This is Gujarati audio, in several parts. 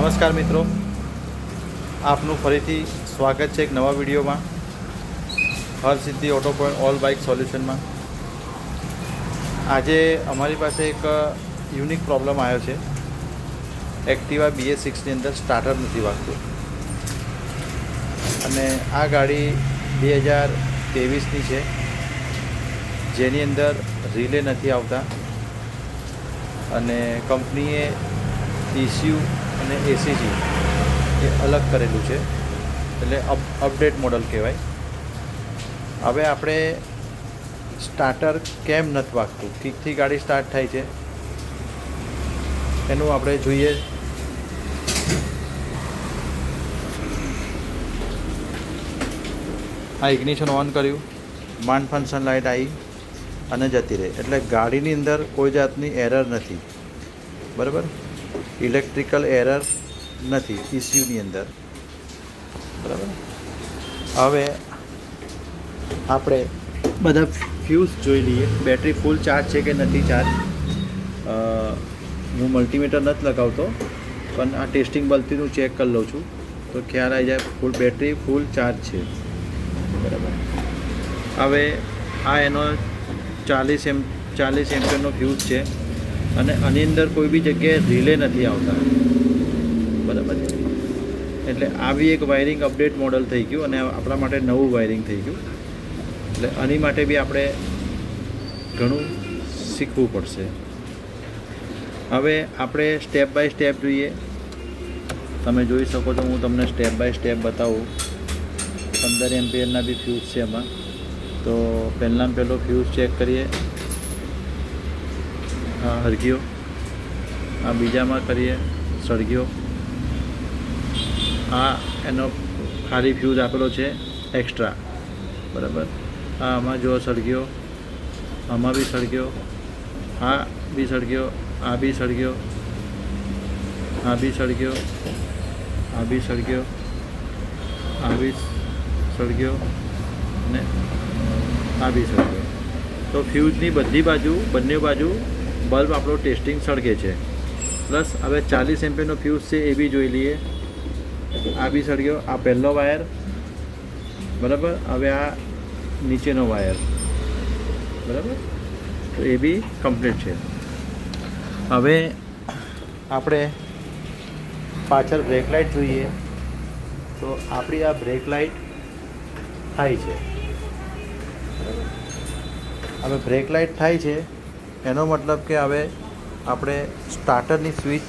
નમસ્કાર મિત્રો. આપનું ફરીથી સ્વાગત છે એક નવા વિડીયોમાં. Har Siddhi auto point all bike સોલ્યુશનમાં. આજે અમારી પાસે એક યુનિક પ્રોબ્લેમ આવ્યો છે. એક્ટિવા બીએ સિક્સની અંદર સ્ટાર્ટર નથી વાગતું. અને આ ગાડી બે હજાર ત્રેવીસની છે. જેની અંદર રિલે નથી આવતા. અને કંપનીએ ઇસ્યુ અને એસીજી એ અલગ કરેલું છે. એટલે અપ અપડેટ મોડલ કહેવાય. હવે આપણે સ્ટાર્ટર કેમ નથી વાગતું? ઠીકથી ગાડી સ્ટાર્ટ થાય છે. એનું આપણે જોઈએ. આ ઇગ્નિશન ઓન કર્યું. માંડ ફંક્શન લાઇટ આવી અને જતી રહી. એટલે ગાડીની અંદર કોઈ જાતની એરર નથી. બરાબર? ઇલેક્ટ્રિકલ એરર નથી ઇસ્યુની અંદર. બરાબર? હવે આપણે બધા ફ્યુઝ જોઈ લઈએ. બેટરી ફૂલ ચાર્જ છે કે નથી ચાર્જ? હું મલ્ટીમીટર નથી લગાવતો, પણ આ ટેસ્ટિંગ બલ્બથી ચેક કરી લઉં છું. તો ખ્યાલ આવી જાય, ફૂલ બેટરી ફૂલ ચાર્જ છે. બરાબર? હવે આ એનો ચાલીસ એમ, ચાલીસ એમ્પિયરનો ફ્યુઝ છે. અને આની અંદર કોઈ બી જગ્યાએ રિલે નથી આવતા. બરાબર છે? એટલે આવી એક વાયરિંગ અપડેટ મોડલ થઈ ગયું અને આપણા માટે નવું વાયરિંગ થઈ ગયું. એટલે આની માટે બી આપણે ઘણું શીખવું પડશે. હવે આપણે સ્ટેપ બાય સ્ટેપ જોઈએ. તમે જોઈ શકો છો, હું તમને સ્ટેપ બાય સ્ટેપ બતાવું. પંદર એમ્પિયરના બી ફ્યુઝ છે એમાં. તો પહેલાં પહેલો ફ્યુઝ ચેક કરીએ. હરગ્યો આ બીજામાં કરીએ સળગ્યો આ એનો ખાલી ફ્યુઝ આપેલો છે એક્સ્ટ્રા બરાબર? આ આમાં જો સળગ્યો આમાં બી સળગ્યો આ બી સળગ્યો આ બી સળગ્યો આ બી સળગ્યો આ બી સળગ્યો આ બી સળગ્યો ને આ બી સળગ્યો તો ફ્યુઝની બધી બાજુ, બંને બાજુ બલ્બ આપણો ટેસ્ટિંગ સળગે છે. પ્લસ હવે ચાલીસ એમ્પિયરનો ફ્યુઝ છે એ બી જોઈ લઈએ. આ બી સળગ્યો. આ પહેલો વાયર. બરાબર? હવે આ નીચેનો વાયર. બરાબર? તો એ બી કમ્પ્લીટ છે. હવે આપણે પાછળ બ્રેક લાઇટ જોઈએ. તો આપણી આ બ્રેક લાઇટ થાય છે. હવે બ્રેક લાઇટ થાય છે. એનો મતલબ કે હવે આપણે સ્ટાર્ટરની સ્વિચ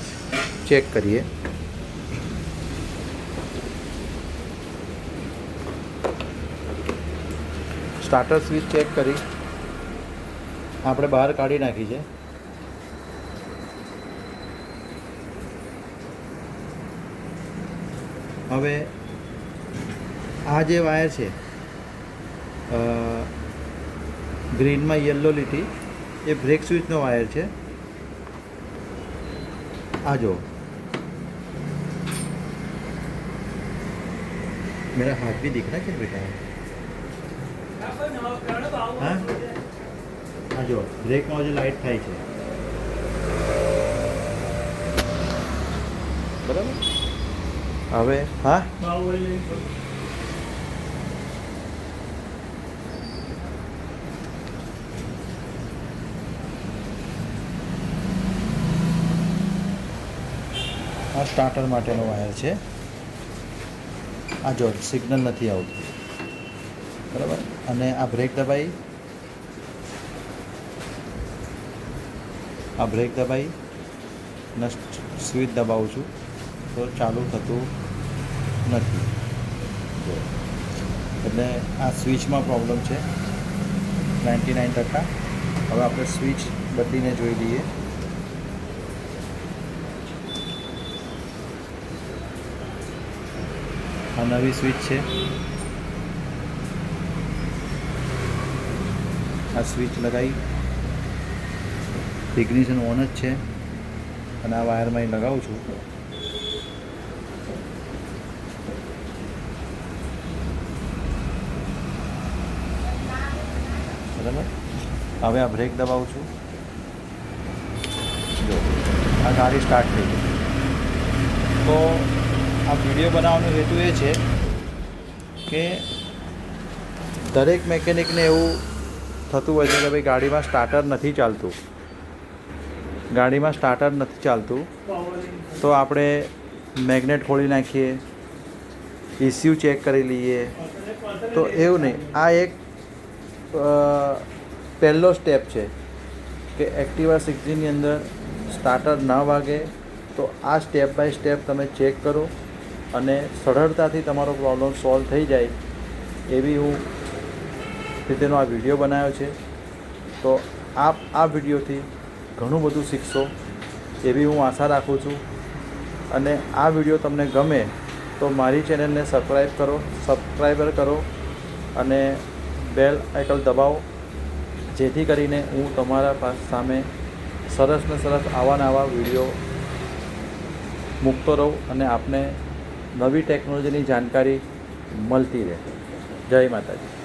ચેક કરીએ. સ્ટાર્ટર સ્વિચ ચેક કરી. આપણે બહાર કાઢી નાખી છે. હવે આ જે વાયર છે ગ્રીનમાં યલો લીટી એ બ્રેક સ્વિચનો વાયર છે આ જો मेरा हाथ भी दिख रहा है क्या बेटा હા હા જો બ્રેકમાં જે લાઇટ થાય છે બરાબર હવે હા આ સ્ટાર્ટર માટેનો વાયર છે. આ જો સિગ્નલ નથી આવતું. બરાબર? અને આ બ્રેક દબાઈ. આ બ્રેક દબાઈ. ને સ્વિચ દબાવું છું. તો ચાલુ થતું નથી. એટલે આ સ્વિચમાં પ્રોબ્લેમ છે. નાઇન્ટી નાઇન ટકા. હવે આપણે સ્વિચ બદલીને જોઈ લઈએ. આ નવી સ્વિચ છે. આ સ્વિચ લગાવી ઇગ્નિશન ઓન જ છે. અને આ વાયરમાં લગાવું છું. બરાબર? હવે આ બ્રેક દબાવું છું. જો, આ ગાડી સ્ટાર્ટ થઈ ગઈ. તો આ વીડિયો બનાવવાનો હેતુ એ છે કે દરેક મેકેનિકને એવું થતું હોય છે કે ભાઈ ગાડીમાં સ્ટાર્ટર નથી ચાલતું. ગાડીમાં સ્ટાર્ટર નથી ચાલતું. તો આપણે મેગ્નેટ ખોલી નાખીએ ઇસ્યુ ચેક કરી લઈએ. તો એવું નહીં, આ એક પહેલો સ્ટેપ છે કે એક્ટિવા સિક્સટીની અંદર સ્ટાર્ટર ન વાગે. તો આ સ્ટેપ બાય સ્ટેપ તમે ચેક કરો. અને સરળતાથી તમારો પ્રોબ્લેમ સોલ્વ થઈ જાય એવી હું રીતેનો આ વીડિયો બનાવ્યો છે. તો આપ આ વિડીયોથી ઘણું બધું શીખશો એવી હું આશા રાખું છું. અને આ વીડિયો તમને ગમે તો મારી ચેનલને સબસ્ક્રાઈબ કરો સબસ્ક્રાઈબર કરો અને બેલ આઇકલ દબાવો. જેથી કરીને હું તમારા સામે સરસ ને સરસ આવા ને આવા વીડિયો મૂકતો રહું અને આપને નવી ટેકનોલોજીની જાણકારી મળતી રહે. જય માતાજી.